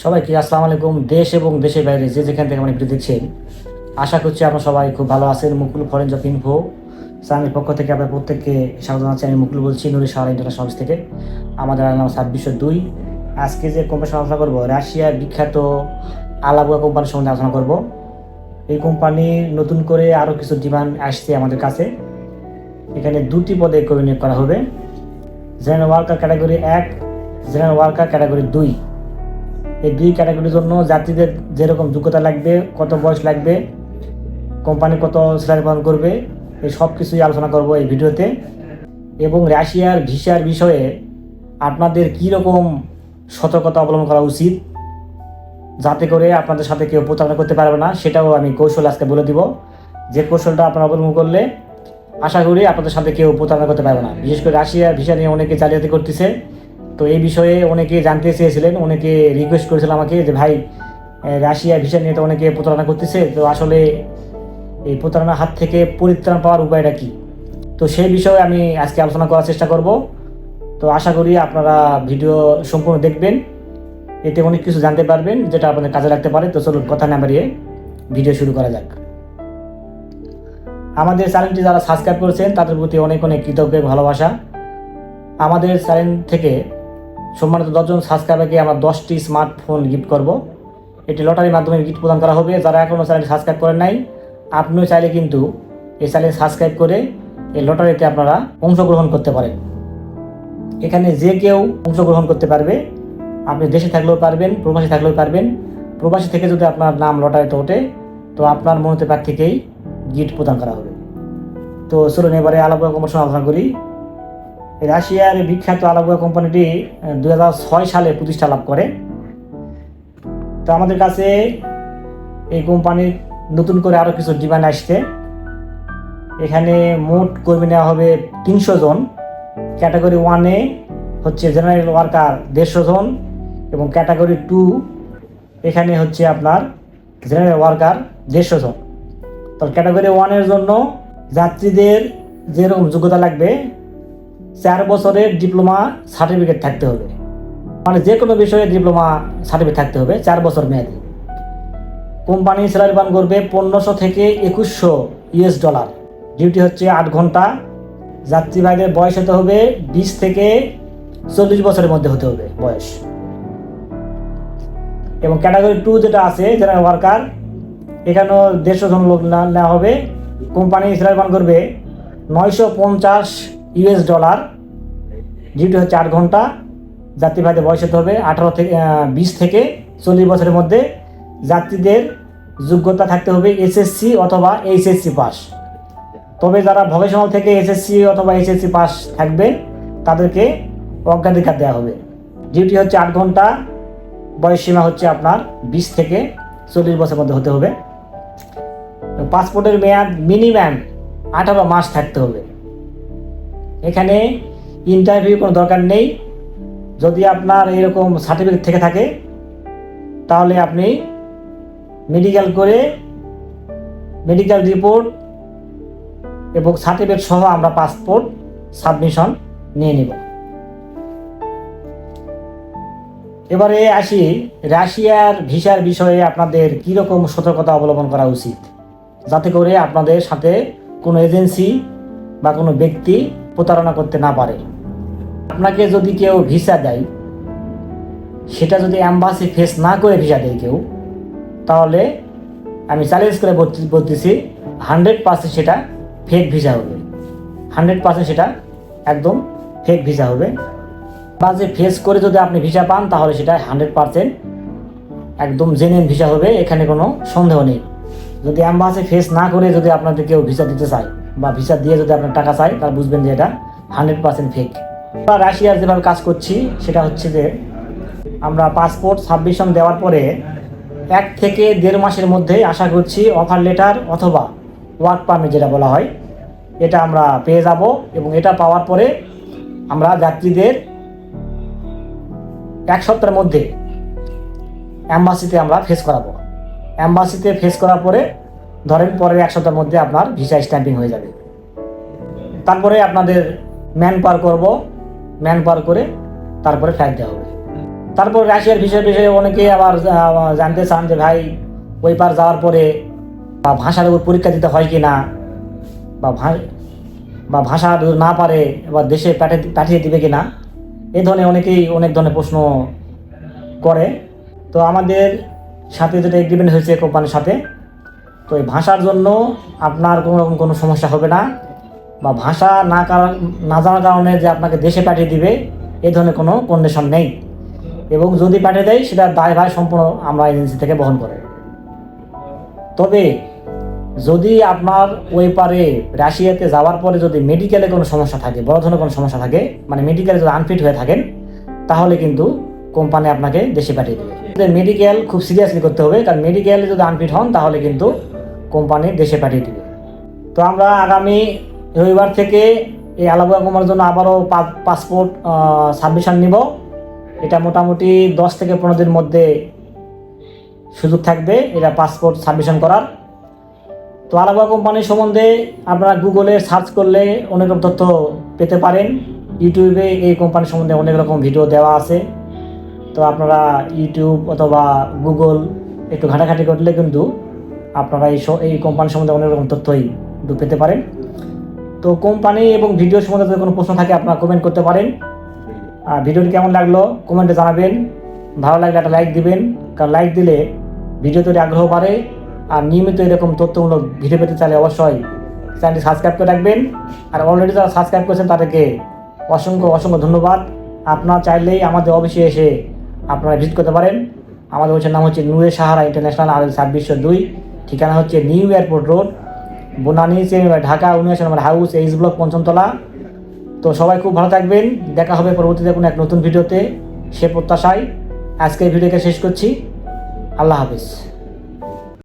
সবাইকে আসসালামু আলাইকুম, দেশ এবং দেশের বাইরে যে যেখান থেকে আমার ভিডিও দেখছেন, আশা করছি আপনারা সবাই খুব ভালো আছেন। মুকুল ফরেন জব ইনফো চ্যানেলের পক্ষ থেকে আপনার প্রত্যেককে স্বাগত জানাচ্ছি। আমি মুকুল বলছি, নুরি শাহর ইন্টারন্যাশনাল অফিস থেকে। আমাদের নাম ছাব্বিশশো দুই। আজকে যে কোম্পানির আলোচনা করব, রাশিয়ার বিখ্যাত আলাবুয়া কোম্পানির সম্বন্ধে আলোচনা করব। এই কোম্পানি নতুন করে আরও কিছু ডিমান্ড আসছে আমাদের কাছে। এখানে দুটি পদে কর্মী নিয়োগ করা হবে। জেনারেল ওয়ার্কার ক্যাটাগরি এক জেনারেল ওয়ার্কার ক্যাটাগরি দুই। এই দুই ক্যাটাগরির জন্য যাত্রীদের যেরকম যোগ্যতা লাগবে, কত বয়স লাগবে কোম্পানি কত স্যালারি প্রদান করবে, এই সব কিছুই আলোচনা করব এই ভিডিওতে। এবং রাশিয়ার ভিসার বিষয়ে আপনাদের কী রকম সতর্কতা অবলম্বন করা উচিত, যাতে করে আপনাদের সাথে কেউ প্রতারণা করতে পারবে না, সেটাও আমি কৌশল আজকে বলে দিব। যে কৌশলটা আপনারা অবলম্বন করলে আশা করি আপনাদের সাথে কেউ প্রতারণা করতে পারবে না। বিশেষ করে রাশিয়া ভিসা নিয়ে অনেকে জালিয়াতি করতেছে। তো এই বিষয়ে অনেকে জানতে চেয়েছিলেন, অনেকে রিকোয়েস্ট করেছিল আমাকে যে, ভাই রাশিয়া ভিসা নিয়ে তো অনেকে প্রতারণা করতেছে, তো আসলে এই প্রতারণার হাত থেকে পরিত্রাণ পাওয়ার উপায়টা কি? তো সেই বিষয়ে আমি আজকে আলোচনা করার চেষ্টা করব। তো আশা করি আপনারা ভিডিও সম্পূর্ণ দেখবেন, এতে অনেক কিছু জানতে পারবেন যেটা আপনাদের কাজে লাগতে পারে। তো চলুন কথা না বাড়িয়ে ভিডিও শুরু করা যাক। আমাদের চ্যানেলটি যারা সাবস্ক্রাইব করেছেন, তাদের প্রতি অনেক অনেক কৃতজ্ঞ ভালোবাসা। আমাদের চ্যানেল থেকে সম্মানিত দশজন সাবস্ক্রাইবারকে আমরা দশটি স্মার্টফোন গিফট করব। এটি লটারির মাধ্যমে গিফট প্রদান করা হবে। যারা এখনও চ্যানেল সাবস্ক্রাইব করেন নাই, আপনিও চাইলে কিন্তু এই চ্যানেল সাবস্ক্রাইব করে এই লটারিতে আপনারা অংশগ্রহণ করতে পারেন। এখানে যে কেউ অংশগ্রহণ করতে পারবে, আপনি দেশে থাকলেও পারবেন, প্রবাসী থাকলেও পারবেন। প্রবাসী থেকে যদি আপনার নাম লটারিতে ওঠে, তো আপনার মনোতে প্রার্থীকেই গিফট প্রদান করা হবে। তো চলুন এবারে আলাপ আলোচনা করি। রাশিয়ার বিখ্যাত আলাবুয়া কোম্পানিটি দু হাজার ছয় সালে প্রতিষ্ঠা লাভ করে। তো আমাদের কাছে এই কোম্পানির নতুন করে আরও কিছু ডিমান্ড আসছে। এখানে মোট কর্মী নেওয়া হবে তিনশো জন। ক্যাটাগরি ওয়ানে হচ্ছে জেনারেল ওয়ার্কার দেড়শো জন এবং ক্যাটাগরি টু এখানে হচ্ছে আপনার জেনারেল ওয়ার্কার দেড়শো জন। তো ক্যাটাগরি ওয়ানের জন্য যাত্রীদের যেরকম যোগ্যতা লাগবে চার বছরের ডিপ্লোমা সার্টিফিকেট থাকতে হবে। মানে যে কোনো বিষয়ে ডিপ্লোমা সার্টিফিকেট থাকতে হবে, চার বছর মেয়াদি। কোম্পানি স্যালারি পান করবে পনেরোশো থেকে একুশশো ইউএস ডলার। ডিউটি হচ্ছে আট ঘণ্টা। যাত্রীবাহীদের বয়স হতে হবে বিশ থেকে চল্লিশ বছরের মধ্যে হতে হবে বয়স। এবং ক্যাটাগরি টু যেটা আছে, জেনারেল ওয়ার্কার, এখানেও দেড়শো জন লোক নেওয়া হবে। কোম্পানি স্যালারি পান করবে নয়শো পঞ্চাশ ইউএস ডলার ডিউটি হচ্ছে আট ঘণ্টা, যাত্রীবাহীদের বয়স হতে হবে আঠারো থেকে বিশ থেকে চল্লিশ বছরের মধ্যে। যাত্রীদের যোগ্যতা থাকতে হবে এসএসসি অথবা এইচএসসি পাস তবে যারা ভকেশনাল থেকে এসএসসি অথবা এইচএসসি পাস থাকবে, তাদেরকে অগ্রাধিকার দেওয়া হবে। ডিউটি হচ্ছে আট ঘণ্টা, বয়স সীমা হচ্ছে আপনার বিশ থেকে চল্লিশ বছরের মধ্যে হতে হবে। পাসপোর্টের মেয়াদ মিনিমাম আঠারো মাস থাকতে হবে। এখানে ইন্টারভিউ কোনো দরকার নেই। যদি আপনার এরকম সার্টিফিকেট থেকে থাকে, তাহলে আপনি মেডিকেল করে মেডিকেল রিপোর্ট এবং সার্টিফিকেট সহ আমরা পাসপোর্ট সাবমিশন নিয়ে নেব। এবারে আসি, রাশিয়ার ভিসার বিষয়ে আপনাদের কীরকম সতর্কতা অবলম্বন করা উচিত? যাতে করে আপনাদের সাথে কোনো এজেন্সি বা কোনো ব্যক্তি প্রতারণা করতে না পারে। আপনাকে যদি কেউ ভিসা দেয়, সেটা যদি অ্যাম্বাসি ফেস না করে ভিসা দেয় কেউ, তাহলে আমি চ্যালেঞ্জ করে বলতে- বলতেছি হান্ড্রেড পার্সেন্ট সেটা ফেক ভিসা হবে। হান্ড্রেড পার্সেন্ট সেটা একদম ফেক ভিসা হবে। যে ফেস করে যদি আপনি ভিসা পান, তাহলে সেটা হান্ড্রেড পার্সেন্ট একদম জেনুইন ভিসা হবে, এখানে কোনো সন্দেহ নেই। যদি অ্যাম্বাসি ফেস না করে যদি আপনাদের কেউ ভিসা দিতে চায় বা ভিসা দিয়ে যদি আপনার টাকা চায়, তাহলে বুঝবেন যে এটা হান্ড্রেড পার্সেন্ট ফেক আমরা রাশিয়ার যেভাবে কাজ করছি, সেটা হচ্ছে যে আমরা পাসপোর্ট সাবমিশন দেওয়ার পরে এক থেকে দেড় মাসের মধ্যে আশা করছি অফার লেটার অথবা ওয়ার্ক পারমিট যেটা বলা হয়, এটা আমরা পেয়ে যাব এবং এটা পাওয়ার পরে আমরা যাত্রীদের এক সপ্তাহের মধ্যে অ্যাম্বাসিতে আমরা ফেস করাবো। অ্যাম্বাসিতে ফেস করার পরে ধরেন পরের এক সপ্তাহের মধ্যে আপনার ভিসা স্ট্যাম্পিং হয়ে যাবে। তারপরে আপনাদের ম্যান পার করব ম্যান পার করে তারপরে ফ্লাইট দেওয়া হবে। তারপর রাশিয়ার বিষয় বিষয়ে অনেকে আবার জানতে চান যে ভাই, ওই পার যাওয়ার পরে বা ভাষার উপর পরীক্ষা দিতে হয় কি না বা বা ভাষা না পারে এবার দেশে পাঠিয়ে পাঠিয়ে দিবে কি না এই ধরনের অনেকেই অনেক ধরনের প্রশ্ন করে। তো আমাদের সাথে যেটা এগ্রিমেন্ট হয়েছে কোম্পানির সাথে তো এই ভাষার জন্য আপনার কোনো রকম কোনো সমস্যা হবে না বা ভাষা না কারণ, না জানার কারণে যে আপনাকে দেশে পাঠিয়ে দিবে, এ ধরনের কোনো কন্ডিশন নেই। এবং যদি পাঠিয়ে দেয়, সেটা দায় ভাই সম্পূর্ণ আমরা এজেন্সি থেকে বহন করে। তবে যদি আপনার ওই পারে রাশিয়াতে যাওয়ার পরে যদি মেডিকেলে কোনো সমস্যা থাকে, বড় ধরনের কোনো সমস্যা থাকে মানে মেডিকেলে যদি আনফিট হয়ে থাকেন, তাহলে কিন্তু কোম্পানি আপনাকে দেশে পাঠিয়ে দেবে। মেডিকেল খুব সিরিয়াসলি করতে হবে, কারণ মেডিকেলে যদি আনফিট হন, তাহলে কিন্তু কোম্পানি দেশে পাঠিয়ে দেবে। তো আমরা আগামী রবিবার থেকে এই আলাদা কমার জন্য আবারও পাসপোর্ট সাবমিশন নিব। এটা মোটামুটি দশ থেকে পনেরো দিনের মধ্যে সুযোগ থাকবে এটা পাসপোর্ট সাবমিশন করার। তো আলাদা কোম্পানির সম্বন্ধে আপনারা গুগলে সার্চ করলে অনেক রকম তথ্য পেতে পারেন। ইউটিউবে এই কোম্পানি সম্বন্ধে অনেক রকম ভিডিও দেওয়া আছে। তো আপনারা ইউটিউব অথবা গুগল একটু ঘাটাঘাটি করলে কিন্তু আপনারা এই এই কোম্পানি সম্বন্ধে অনেক রকম তথ্যই পেতে পারেন। তো কোম্পানি এবং ভিডিও সম্বন্ধে যদি কোনো প্রশ্ন থাকে, আপনারা কমেন্ট করতে পারেন। আর ভিডিওটি কেমন লাগল কমেন্টে জানাবেন। ভালো লাগলে একটা লাইক দিবেন, কারণ লাইক দিলে ভিডিও তৈরি আগ্রহ বাড়ে। আর নিয়মিত এরকম তথ্যমূলক ভিডিও পেতে চাইলে অবশ্যই চ্যানেলটি সাবস্ক্রাইব করে রাখবেন। আর অলরেডি যারা সাবস্ক্রাইব করেছেন, তাদেরকে অসংখ্য অসংখ্য ধন্যবাদ। আপনারা চাইলেই আমাদের অফিসে এসে আপনারা ভিজিট করতে পারেন। আমাদের অফিসের নাম হচ্ছে নূরে সাহারা ইন্টারন্যাশনাল আর ছাব্বিশশো দুই। ঠিকানা হচ্ছে new airport road, Banani Dhaka, উনিশ নম্বর হাউস, এইচ ব্লক, পঞ্চমতলা। তো সবাই খুব ভালো থাকবেন। দেখা হবে পরবর্তীতে কোনো এক নতুন ভিডিওতে। সে প্রত্যাশায় আজকের ভিডিওকে শেষ করছি। আল্লাহ হাফিজ।